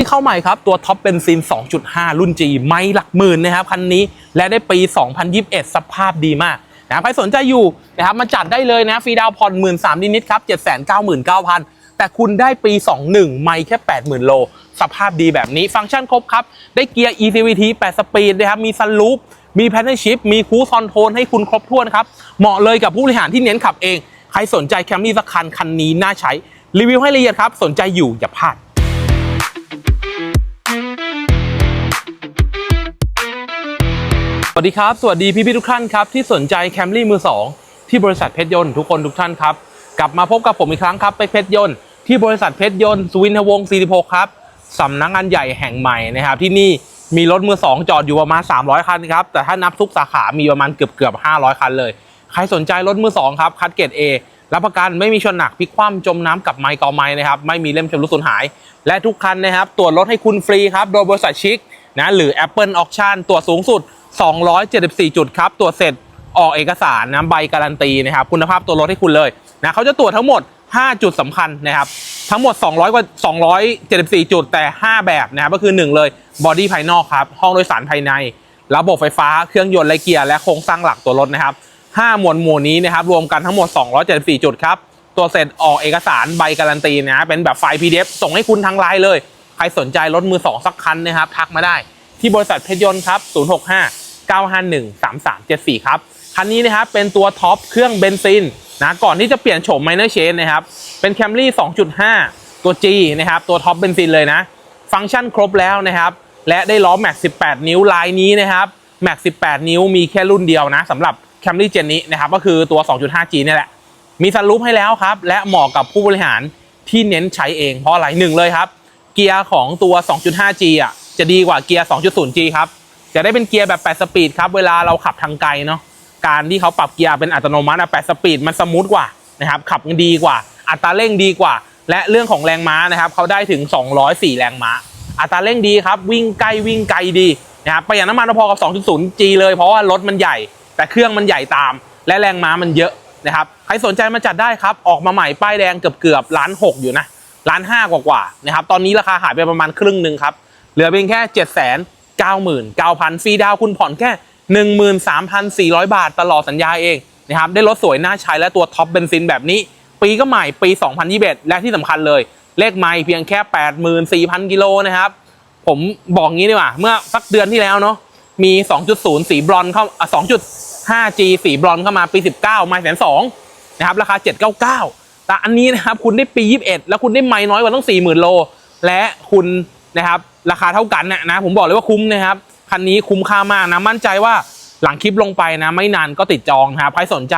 ที่เข้าใหม่ครับ ตัวท็อปเบนซิน 2.5 รุ่น G ไม่หลักหมื่นนะครับคันนี้และได้ปี 2021 สภาพดีมากนะใครสนใจอยู่นะครับมาจัดได้เลยนะฟรีดาวผ่อนหมื่นสามนิดๆครับ799,000แต่คุณได้ปี 21 ไม่แค่ 80,000 โล สภาพดีแบบนี้ฟังก์ชันครบครับ ได้เกียร์ ECVT 8 สปีดนะครับมีซันลูปมีแพนเนชิพมีคูซอนโทนให้คุณครบถ้วนครับ เหมาะเลยกับผู้บริหารที่เน้นขับเอง ใครสนใจแคมรี่สักคันคันนี้น่าใช้ รีวิวให้ละเอียดครับ สนใจอยู่อย่าพลาด วัสดีครับ สวัสดีพี่พี่ทุกท่านครับที่สนใจแคมรี่มือ2ที่บริษัทเพชรยนต์ทุกคนทุกท่านครับ กลับมาพบกับผมอีกครั้งครับไปเพชรยนต์ที่บริษัทเพชรยนต์สุวินทวงศ์46 ครับสำนักงานใหญ่แห่งใหม่นะครับ ที่นี่มีรถมือ2จอดอยู่ประมาณ 300 คันครับ แต่ถ้านับทุกสาขามีประมาณเกือบเกือบ500 คันเลย ใครสนใจรถมือ2ครับคัดเกรด A รับประกันไม่มีชนหนักพลิกคว่ำจมน้ำกับไมค์กอไม้นะครับไม่มีเล่มชำรุดสูญหาย และทุกคันนะครับตรวจรถให้คุณฟรีครับโดยบริษัทชิคนะหรือ Apple Auction ตรวจสูงสุด 274 จุดครับ ตรวจเสร็จออกเอกสารนะใบการันตีนะครับคุณภาพตัวรถให้คุณเลยนะเขาจะตรวจทั้งหมด 5 จุดสำคัญนะครับ ทั้งหมด 200 กว่า 274 จุดแต่ 5 แบบนะครับก็คือ 1 เลยบอดี้ภายนอกครับ ห้องโดยสารภายใน ระบบไฟฟ้าเครื่องยนต์และเกียร์และโครงสร้างหลักตัวรถนะครับ 5 หมวดหมู่นี้นะครับรวมกันทั้งหมด 274 จุดครับตัวเสร็จออกเอกสารใบการันตีนะเป็นแบบไฟล์ PDF ส่งให้คุณทางไลน์เลย ใครสนใจรถมือ 2 สักคันนะครับ ทักมาได้ที่บริษัทเพชรยนต์ครับ 065 951 3374 ครับ คันนี้นะครับเป็นตัวท็อปเครื่องเบนซินนะก่อนที่จะเปลี่ยนโฉมไมเนอร์เชนนะครับ เป็นแคมรี่2.5 ตัว G นะครับ ตัวท็อปเบนซินเลยนะ ฟังก์ชันครบแล้วนะครับ และได้ล้อแม็ก18 นิ้วลายนี้นะครับแม็ก18 นิ้วมีแค่รุ่นเดียวนะสำหรับแคมรี่เจนนี้นะครับ ก็คือตัว 2.5G นี่แหละ มีซันรูปให้แล้วครับ และเหมาะกับผู้บริหารที่เน้นใช้เองเพราะอะไรหนึ่งเลยครับ เกียร์ของตัว 2.5G อะจะดีกว่าเกียร์ 2.0G ครับ จะได้เป็นเกียร์แบบ 8 สปีดครับ เวลาเราขับทางไกลเนาะ การที่เขาปรับเกียร์เป็นอัตโนมัติอะ8สปีดมันสมูทกว่านะครับ ขับดีกว่า อัตราเร่งดีกว่า และเรื่องของแรงม้านะครับเขาได้ถึง 204 แรงม้า อัตราเร่งดีครับ วิ่งใกล้วิ่งไกลดีนะครับ ประหยัดน้ำมันพอกับ 2.0G เลยเพราะว่ารถมันใหญ่ แต่เครื่องมันใหญ่ตาม และแรงม้ามันเยอะนะครับ ใครสนใจมาจัดได้ครับ ออกมาใหม่ป้ายแดงเกือบเกือบล้านหกอยู่นะล้านห้ากว่ากว่าๆนะครับ ตอนนี้ราคาหายไปประมาณครึ่งหนึ่งครับ เหลือเพียงแค่7 9 9 0 0 0ฟรีดาวคุณผ่อนแค่ 13,400 บาทตลอดสัญญาเองนะครับได้รถสวยน่าใช้และตัวท็อปเบนซินแบบนี้ ปีก็ใหม่ปี 2021 และที่สำคัญเลย เลขไม่เพียงแค่ 84,000 กิโลนะครับผมบอกงี้ดีกว่าเมื่อสักเดือนที่แล้วเนาะมี 2.0 สีบรอนเข้าอะ 2.5G สีบรอนเข้ามาปี 19 ไม่แสนสองนะครับราคา 799 แต่อันนี้นะครับคุณได้ปี 21 แล้วคุณได้ไม่น้อยกว่าต้อง40,000 โล และคุณ นะครับราคาเท่ากันนะนะผมบอกเลยว่าคุ้มนะครับคันนี้คุ้มค่ามากนะมั่นใจว่าหลังคลิปลงไปนะไม่นานก็ติดจองนะครับใครสนใจ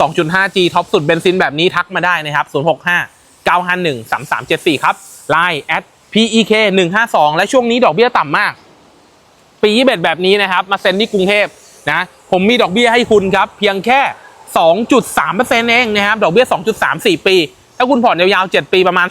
2.5G ท็อปสุดเบนซินแบบนี้ทักมาได้นะครับ 065 951 3374 ครับ Line at PEK 152และช่วงนี้ดอกเบี้ยต่ำมาก ปี21แบบนี้นะครับ มาเซ็นที่กรุงเทพนะผมมีดอกเบี้ยให้คุณครับ เพียงแค่ 2.3%เองนะครับ ดอกเบี้ย 2.34 ปี ถ้าคุณผ่อนยาวๆ 7 ปีประมาณ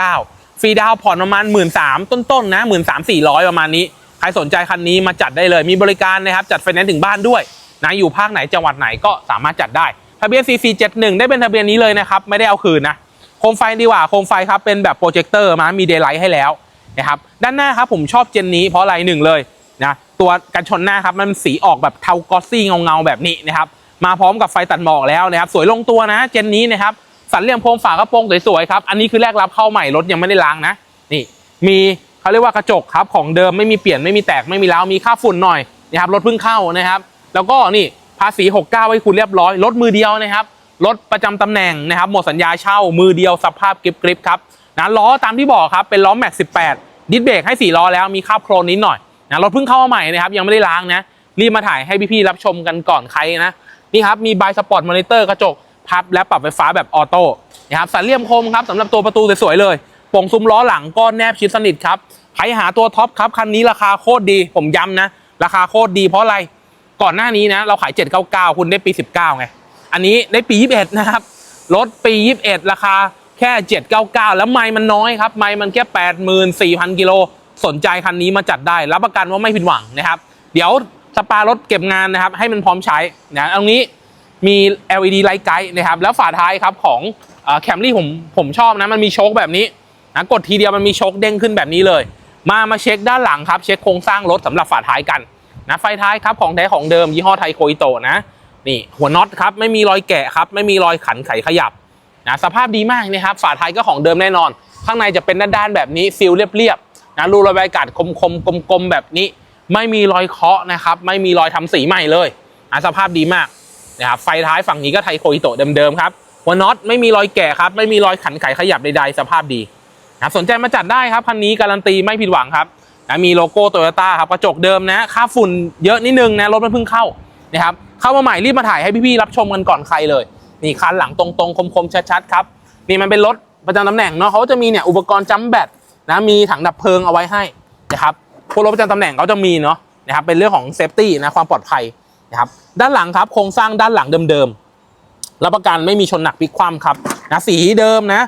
3.99 ฟรีดาวผ่อนประมาณ 1 3 0 0 0ต้นๆนะ1 3 4 0 0ประมาณนี้ ใครสนใจคันนี้มาจัดได้เลยมีบริการนะครับ จัดไฟแนนซ์ถึงบ้านด้วยนะอยู่ภาคไหนจังหวัดไหนก็สามารถจัดได้ ทะเบียน CC71 ได้เป็นทะเบียนนี้เลยนะครับ ไม่ได้เอาคืนนะโคมไฟดีกว่าโคมไฟครับเป็นแบบโปรเจคเตอร์มามีเดย์ไลท์ให้แล้วนะครับด้านหน้าครับผมชอบเจนนี้เพราะอะไรหนึ่งเลยนะตัวกันชนหน้าครับมันสีออกแบบเทากอสซี่เงาๆแบบนี้นะครับมาพร้อมกับไฟตัดหมอกแล้วนะครับสวยลงตัวนะเจนนี้นะครับ สันเหลี่ยมโคมฝากระโปรงสวยๆครับอันนี้คือแรกรับเข้าใหม่รถยังไม่ได้ล้างนะนี่มีเขาเรียกว่ากระจกครับของเดิมไม่มีเปลี่ยนไม่มีแตกไม่มีร้าวมีค่าฝุ่นหน่อยนะครับรถเพิ่งเข้านะครับ แล้วก็นี่ภาษี 69 ให้คุณเรียบร้อยรถมือเดียวนะครับรถประจำตำแหน่งนะครับหมดสัญญาเช่ามือเดียวสภาพกริบๆครับนะล้อตามที่บอกครับเป็นล้อแม็ก 18 ดิสเบรกให้ 4 ล้อแล้วมีคราบโครนนิดหน่อยนะรถเพิ่งเข้ามาใหม่นะครับยังไม่ได้ล้างนะรีบมาถ่ายให้พี่ๆรับชมกันก่อนใครนะนี่ครับมีบายสปอร์ตมอนิเตอร์กระจก พับและปรับไฟฟ้าแบบออโต้นะครับสันเหลี่ยมคมครับสำหรับตัวประตูสวยๆเลยโป่งซุ้มล้อหลังก็แนบชิดสนิทครับใครหาตัวท็อปครับคันนี้ราคาโคตรดี ผมย้ำนะ ราคาโคตรดีเพราะอะไรก่อนหน้านี้นะ เราขาย 799 คุณได้ปี 19 ไง อันนี้ได้ปี 21 นะครับรถปี 21 ราคาแค่ 799 แล้วไม่มันน้อยครับ ไม่มันแค่ 84,000 กิโล สนใจคันนี้มาจัดได้ รับประกันว่าไม่ผิดหวังนะครับ เดี๋ยวสปารถเก็บงานนะครับ ให้มันพร้อมใช้นะตรงนี้ มี LED ไลท์ไกด์นะครับแล้วฝาท้ายครับของแคมรี่ผมผมชอบนะมันมีโชคแบบนี้นะกดทีเดียวมันมีโชคเด้งขึ้นแบบนี้เลย มามาเช็คด้านหลังครับ เช็คโครงสร้างรถสำหรับฝาท้ายกันนะไฟท้ายครับของแท้ของเดิมยี่ห้อไทโคอิโตนะนี่หัวน็อตครับไม่มีรอยแกะครับไม่มีรอยขันไขขยับนะสภาพดีมากนะครับฝาท้ายก็ของเดิมแน่นอน ข้างในจะเป็นด้านๆแบบนี้ฟิลเรียบๆนะรูระบายอากาศคมๆกลมๆแบบนี้ ไม่มีรอยเคาะนะครับไม่มีรอยทำสีใหม่เลยนะสภาพดีมาก นะครับไฟท้ายฝั่งนี้ก็ไทโคอิโตะเดิมๆครับหัวน็อตไม่มีรอยแกะครับไม่มีรอยขันไขขยับใดๆสภาพดีนะสนใจมาจัดได้ครับคันนี้การันตีไม่ผิดหวังครับนะมีโลโก้โตโยต้าครับกระจกเดิมนะค่าฝุ่นเยอะนิดนึงนะรถมันเพิ่งเข้านะครับเข้ามาใหม่รีบมาถ่ายให้พี่ๆรับชมกันก่อนใครเลยนี่คันหลังตรงๆคมๆชัดๆครับนี่มันเป็นรถประจำตำแหน่งเนาะเขาจะมีเนี่ยอุปกรณ์จัมแบตนะมีถังดับเพลิงเอาไว้ให้นะครับพวกรถประจำตำแหน่งเขาจะมีเนาะนะครับเป็นเรื่องของเซฟตี้นะความปลอดภัย นะครับด้านหลังครับโครงสร้างด้านหลังเดิมๆรับประกันไม่มีชนหนักพลิกคว่ำครับนะสีเดิมนะ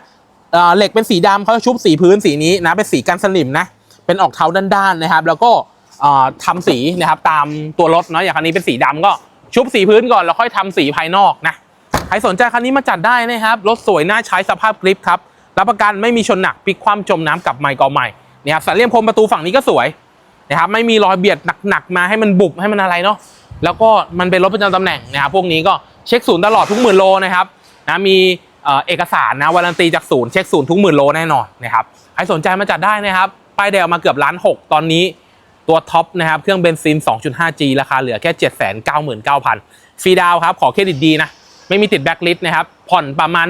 เหล็กเป็นสีดำเขาจะชุบสีพื้นสีนี้นะเป็นสีกันสนิมนะเป็นออกเทาด้านๆนะครับ แล้วก็เอ่อทำสีนะครับตามตัวรถเนาะอย่างคันนี้เป็นสีดำก็ชุบสีพื้นก่อนแล้วค่อยทำสีภายนอกนะใครสนใจคันนี้มาจัดได้นะครับรถสวยน่าใช้สภาพกริปครับรับประกันไม่มีชนหนักพลิกคว่ำจมน้ำกลับใหม่ก่อใหม่นะครับสันเลี่ยมพรมประตูฝั่งนี้ก็สวยนะครับไม่มีรอยเบียดหนักๆมาให้มันบุบให้มันอะไรเนาะ แล้วก็มันเป็นรถประจำตำแหน่งนะครับพวกนี้ก็เช็คศูนย์ตลอดทุกหมื่นโลนะครับนะมีเอกสารนะวารันตีจากศูนย์เช็คศูนย์ทุกหมื่นโลแน่นอนนะครับใครสนใจมาจัดได้นะครับป้ายแดงมาเกือบล้านหกตอนนี้ตัวท็อปนะครับเครื่องเบนซิน 2.5G ราคาเหลือแค่ 799,000ฟรีดาวครับขอเครดิตดีนะไม่มีติดแบ็คลิสต์นะครับผ่อนประมาณ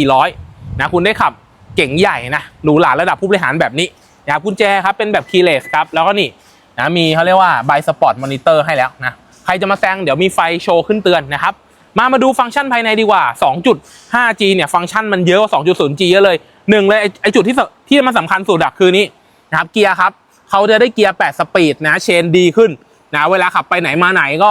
13,400นะคุณได้ขับเก๋งใหญ่นะหรูหราระดับผู้บริหารแบบนี้นะครับกุญแจครับเป็นแบบคีย์เลสครับแล้วก็นี่นะมีเขาเรียกว่าบายสปอร์ตมอนิเตอร์ให้แล้วนะ ครจะมาแซงเดี๋ยวมีไฟโชว์ขึ้นเตือนนะครับ มามาดูฟังก์ชันภายในดีกว่า 2.5G เนี่ยฟังก์ชันมันเยอะกว่า 2.0G เยอะเลยหนึ่งเลยไอจุดที่ที่มันสำคัญสุดอะคือนี่นะครับเกียร์ครับเขาจะได้เกียร์ 8 สปีดนะเชนดีขึ้นนะเวลาขับไปไหนมาไหนก็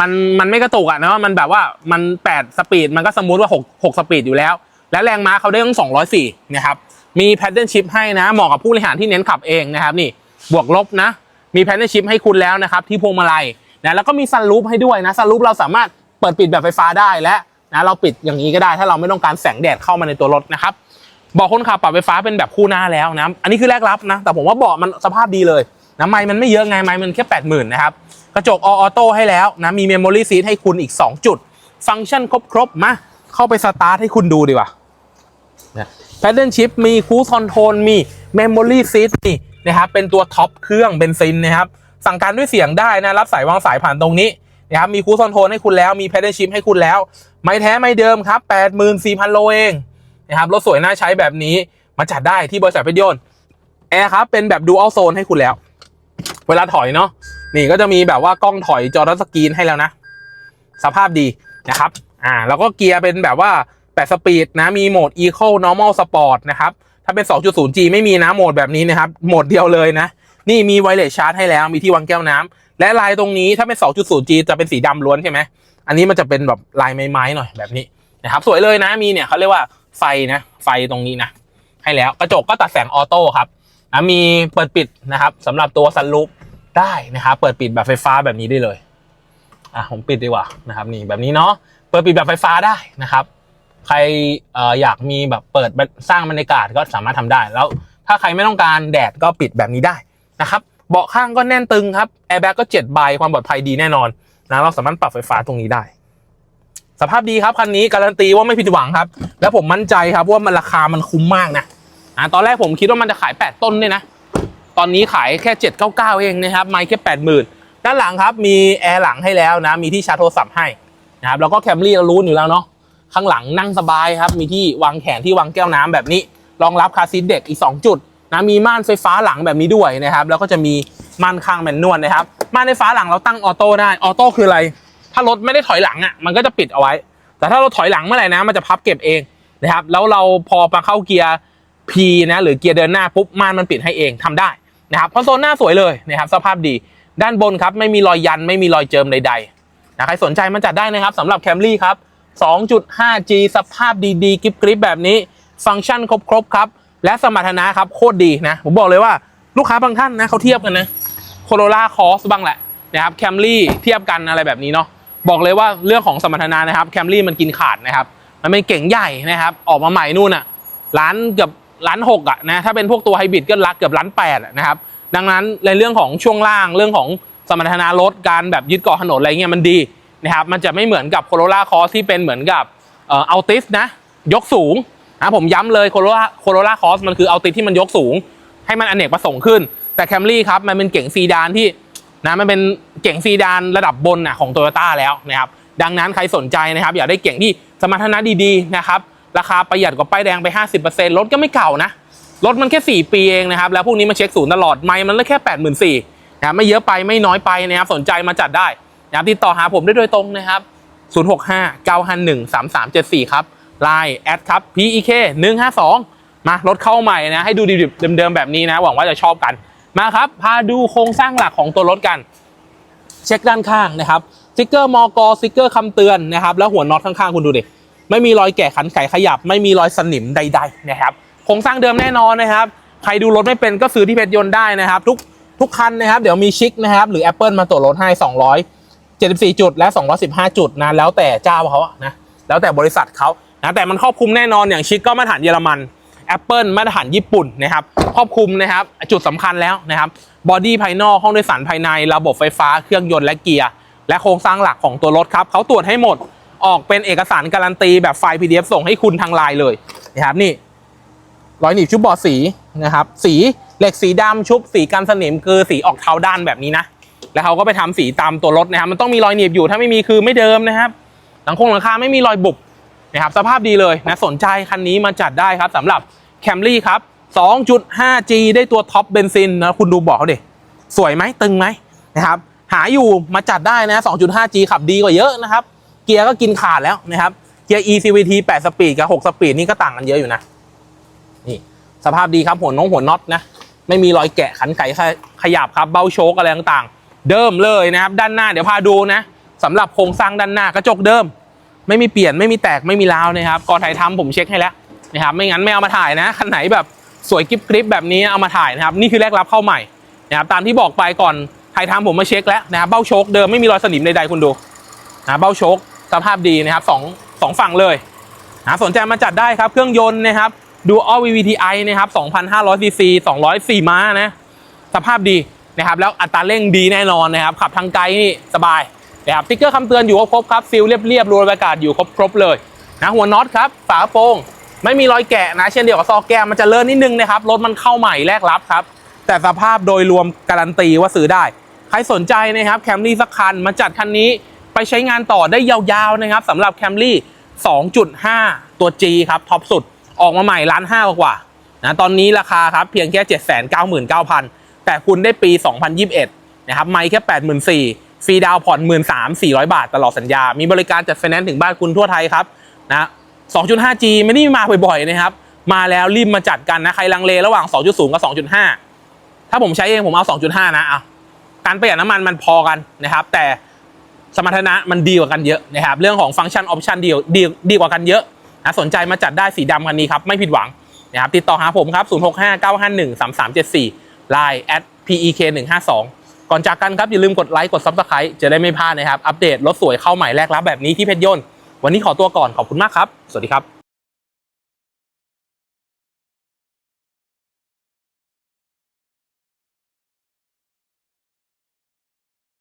มันมันไม่กระตุกอะนะมันแบบว่ามัน 8 สปีดมันก็สมมุติว่า 6 6 สปีดอยู่แล้ว และแรงม้าเขาได้ตั้ง 204 นะครับมีแพดเดิลชิพให้นะเหมาะกับผู้บริหารที่เน้นขับเองนะครับนี่บวกลบนะมีแพดเดิลชิพให้คุณแล้วนะครับที่พวงมาลัย นะแล้วก็มีซันรูฟให้ด้วยนะซันรูฟเราสามารถเปิดปิดแบบไฟฟ้าได้และนะเราปิดอย่างนี้ก็ได้ถ้าเราไม่ต้องการแสงแดดเข้ามาในตัวรถนะครับเบาะคนขับปรับไฟฟ้าเป็นแบบคู่หน้าแล้วนะอันนี้คือแรกรับนะแต่ผมว่าเบาะมันสภาพดีเลยนะไม้มันไม่เยอะไงไม้มันแค่ 80,000นะครับกระจกออโต้ให้แล้วนะมีเมมโมรี่ซีทให้คุณอีก 2 จุด ฟังก์ชันครบๆมาเข้าไปสตาร์ทให้คุณดูดีกว่าแพดเดิลชิพมีคู s คอนโทรลมีเมมโมรี่ซีทนี่นะครับเป็นตัวท็อปเครื่องเบนซินนะครับ สั่งการด้วยเสียงได้นะรับสายวางสายผ่านตรงนี้นะครับมีคู s คอนโทรลให้คุณแล้วมีแพดเดิลชิพให้คุณแล้ว ไม่แท้ไม่เดิมครับ 84,000 โลเองนะครับรถสวยน่าใช้แบบนี้มาจัดได้ที่บริษัทเพชรยนต์แอร์ครับเป็นแบบดูอัลโซนให้คุณแล้ว เวลาถอยเนาะนี่ก็จะมีแบบว่ากล้องถอยจอรัสกรีนให้แล้วนะ สภาพดีนะครับอ่าแล้วก็เกียร์เป็นแบบว่า 8 สปีดนะมีโหมด Eco Normal Sport นะครับถ้าเป็น 2.0G ไม่มีนะโหมดแบบนี้นะครับโหมดเดียวเลยนะ นี่มีไวเลสชาร์จให้แล้วมีที่วางแก้วน้ำและลายตรงนี้ถ้าเป็น 2.0G จะเป็นสีดำล้วนใช่ไหมอันนี้มันจะเป็นแบบลายไม้ๆหน่อยแบบนี้นะครับ สวยเลยนะมีเนี่ยเขาเรียกว่าไฟนะไฟตรงนี้นะ ให้แล้วกระจกก็ตัดแสงออโต้ครับนะมีเปิดปิดนะครับสำหรับตัวซันรูปได้นะครับเปิดปิดแบบไฟฟ้าแบบนี้ได้เลยอะผมปิดดีกว่านะครับนี่แบบนี้เนาะเปิดปิดแบบไฟฟ้าได้นะครับ ใครอออยากมีแบบเปิดสร้างบรรยากาศก็สามารถทำได้แล้ว ถ้าใครไม่ต้องการแดดก็ปิดแบบนี้ได้ นะครับเบาะข้างก็แน่นตึงครับแอร์แบ็กก็7ใบความปลอดภัยดีแน่นอนนะเราสามารถปรับไฟฟ้าตรงนี้ได้ สภาพดีครับคันนี้การันตีว่าไม่ผิดหวังครับ แล้วผมมั่นใจครับว่ามันราคามันคุ้มมากนะอ่าตอนแรกผมคิดว่ามันจะขาย 8 ต้นเนี่ยนะตอนนี้ขายแค่ 799 เองนะครับไม่แค่80,000ด้านหลังครับมีแอร์หลังให้แล้วนะมีที่ชาร์จโทรศัพท์ให้นะครับแล้วก็แคมรี่เรารู้อยู่แล้วเนาะข้างหลังนั่งสบายครับมีที่วางแขนที่วางแก้วน้ำแบบนี้รองรับคาซีทเด็กอีก 2 จุด นะมีม่านไฟฟ้าหลังแบบนี้ด้วยนะครับ แล้วก็จะมีม่านข้างแมนนวลนะครับม่านไฟฟ้าหลังเราตั้งออโต้ได้ออโต้คืออะไร ถ้ารถไม่ได้ถอยหลังอะมันก็จะปิดเอาไว้ แต่ถ้าเราถอยหลังเมื่อไหร่นะ มันจะพับเก็บเองนะครับ แล้วเราพอมาเข้าเกียร์ P นะหรือเกียร์เดินหน้าปุ๊บม่านมันปิดให้เองทำได้นะครับคอนโซลหน้าสวยเลยนะครับสภาพดีด้านบนครับไม่มีรอยยันไม่มีรอยเจิมใดๆนะใครสนใจมันจัดได้นะครับสำหรับ Camry ครับ 2.5G สภาพดีๆกริบกริบแบบนี้ ฟังก์ชันครบๆครับ และสมรรถนะครับโคตรดีนะ ผมบอกเลยว่าลูกค้าบางท่านนะเขาเทียบกันนะโคโรล่าคอสบ้างแหละนะครับแคมรี่เทียบกันอะไรแบบนี้เนาะบอกเลยว่าเรื่องของสมรรถนะนะครับแคมรี่มันกินขาดนะครับ มันเป็นเก่งใหญ่นะครับ ออกมาใหม่นู่นอะร้านเกือบล้านหกอะนะถ้าเป็นพวกตัวไฮบริดก็ลักเกือบล้านแปดนะครับ ดังนั้นในเรื่องของช่วงล่างเรื่องของสมรรถนะรถการแบบยึดเกาะถนนอะไรเงี้ยมันดีนะครับ มันจะไม่เหมือนกับโคโรล่าคอสที่เป็นเหมือนกับเอ่ออัลติสนะ ยกสูง นะผมย้ำเลยโคโรล่าโคโรล่าคอสมันคืออัลติสที่มันยกสูง ให้มันอเนกประสงค์ขึ้น แต่แคมรี่ครับมันเป็นเก่งซีดานที่นะมันเป็นเก่งซีดานระดับบนน่ะของโตโยต้าแล้วนะครับดังนั้นใครสนใจนะครับ อยากได้เก่งที่สมรรถนะดีๆนะครับราคาประหยัดกว่าป้ายแดงไป 50%รถก็ไม่เก่านะรถมันแค่ 4 ปีเองนะครับ แล้วพวกนี้มาเช็คศูนย์ตลอดไม่มันเลยแค่ 8 4 0 0 0นะครับไม่เยอะไปไม่น้อยไปนะครับสนใจมาจัดได้นะติดต่อหาผมได้โดยตรงนะครับ 065 951 3374 ครับ Line แอดครับ PEK 152มารถเข้าใหม่นะ ให้ดูดิบๆเดิมๆแบบนี้นะ หวังว่าจะชอบกัน มาครับ พาดูโครงสร้างหลักของตัวรถกัน เช็คด้านข้างนะครับสติกเกอร์มอกสติกเกอร์คำเตือนนะครับ แล้วหัวน็อตข้างๆคุณดูดิ ไม่มีรอยแกะขันไขขยับ ไม่มีรอยสนิมใด ๆ นะครับ โครงสร้างเดิมแน่นอนนะครับ ใครดูรถไม่เป็นก็ซื้อที่เพชรยนต์ได้นะครับ ทุกทุกคันนะครับ เดี๋ยวมีชิคนะครับ หรือ Apple มาตรวจรถให้ 274 จุดและ 215 จุดนะ แล้วแต่เจ้าเขาอะนะ แล้วแต่บริษัทเขา นะแต่มันครอบคลุมแน่นอนอย่างชิคก็มาตรฐานเยอรมัน Apple มาตรฐานญี่ปุ่นนะครับครอบคลุมนะครับจุดสำคัญแล้วนะครับบอดี้ภายนอกห้องโดยสารภายใน ระบบไฟฟ้าเครื่องยนต์และเกียร์ และโครงสร้างหลักของตัวรถครับเขาตรวจให้หมดออกเป็นเอกสารการันตีแบบไฟล์ PDF ส่งให้คุณทางไลน์เลยนะครับนี่รอยหนีบชุบบอดสีนะครับสีเหล็กสีดำชุบสีกันสนิมคือสีออกเทาด้านแบบนี้นะแล้วเขาก็ไปทำสีตามตัวรถนะครับมันต้องมีรอยหนีบอยู่ถ้าไม่มีคือไม่เดิมนะครับหลังคงหลังคาไม่มีรอยบุบ นะครับสภาพดีเลยนะสนใจคันนี้มาจัดได้ครับสำหรับ Camry ครับ 2.5G ได้ตัวท็อปเบนซินนะคุณดูบอกเขาดิสวยไหมตึงไหมนะครับหาอยู่มาจัดได้นะ 2.5G ขับดีกว่าเยอะนะครับ เกียร์ก็กินขาดแล้วนะครับ เกียร์ ECVT 8 สปีดกับ 6 สปีดนี่ก็ต่างกันเยอะอยู่นะ นี่สภาพดีครับหัวน้องหัวน็อตนะ ไม่มีรอยแกะขันไก่ขยับครับเบ้าโชกอะไรต่างๆ เดิมเลยนะครับ ด้านหน้าเดี๋ยวพาดูนะสำหรับโครงสร้างด้านหน้ากระจกเดิม ไม่มีเปลี่ยนไม่มีแตกไม่มีร้าวนะครับก่อนถ่ายทำผมเช็คให้แล้วนะครับไม่งั้นไม่เอามาถ่ายนะคันไหนแบบสวยกริบกริบแบบนี้เอามาถ่ายนะครับนี่คือแรกรับเข้าใหม่นะครับตามที่บอกไปก่อนถ่ายทำผมมาเช็คแล้วนะครับเบ้าโชกเดิมไม่มีรอยสนิมใดๆคุณดูนะเบ้าโชกสภาพดีนะครับสองสองฝั่งเลยนะสนใจมาจัดได้ครับเครื่องยนต์นะครับดู All VVTi นะครับ2,500 cc 204 ม้านะสภาพดีนะครับแล้วอัตราเร่งดีแน่นอนนะครับขับทางไกลนี่สบาย นะครับติ๊กเกอร์คำเตือนอยู่ครบครับฟิลเรียบๆรูอากาศอยู่ครบครบเลยนะหัวน็อตครับฝากระโปรงไม่มีรอยแกะนะเช่นเดียวกับซอแก้มมันจะเลิศนิดนึงนะครับรถมันเข้าใหม่แรกรับครับ แต่สภาพโดยรวมการันตีว่าซื้อได้ ใครสนใจนะครับแคมรี่สักคันมาจัดคันนี้ไปใช้งานต่อได้ยาวๆนะครับสำหรับแคมรี่2.5 ตัว G ครับท็อปสุดออกมาใหม่ล้านห้ากว่านะตอนนี้ราคาครับเพียงแค่ 7 9 9 0 0 0 แต่คุณได้ปี 2021 นะครับไม่แค่ 84,000 ฟรีดาวน์ผ่อน13,400บาทตลอดสัญญา มีบริการจัดไฟแนนซ์ถึงบ้านคุณทั่วไทยครับนะ 2.5G ไม่ได้มาบ่อยๆนะครับ มาแล้วรีบมาจัดกันนะ ใครลังเลระหว่าง2.0กับ2.5ถ้าผมใช้เองผมเอา2.5นะอะการประหยัดน้ำมันมันพอกันนะครับ แต่สมรรถนะมันดีกว่ากันเยอะนะครับ เรื่องของฟังก์ชันออปชันดีดีดีกว่ากันเยอะนะสนใจมาจัดได้สีดำคันนี้ครับ ไม่ผิดหวังนะครับติดต่อหาผมครับ 0659513374 Line at pek 152 ก่อนจากกันครับอย่าลืมกดไลค์กดซับสไครต์จะได้ไม่พลาดนะครับอัปเดตรถสวยเข้าใหม่แรกรับแบบนี้ที่เพชรยนต์วันนี้ขอตัวก่อนขอบคุณมากครับ สวัสดีครับ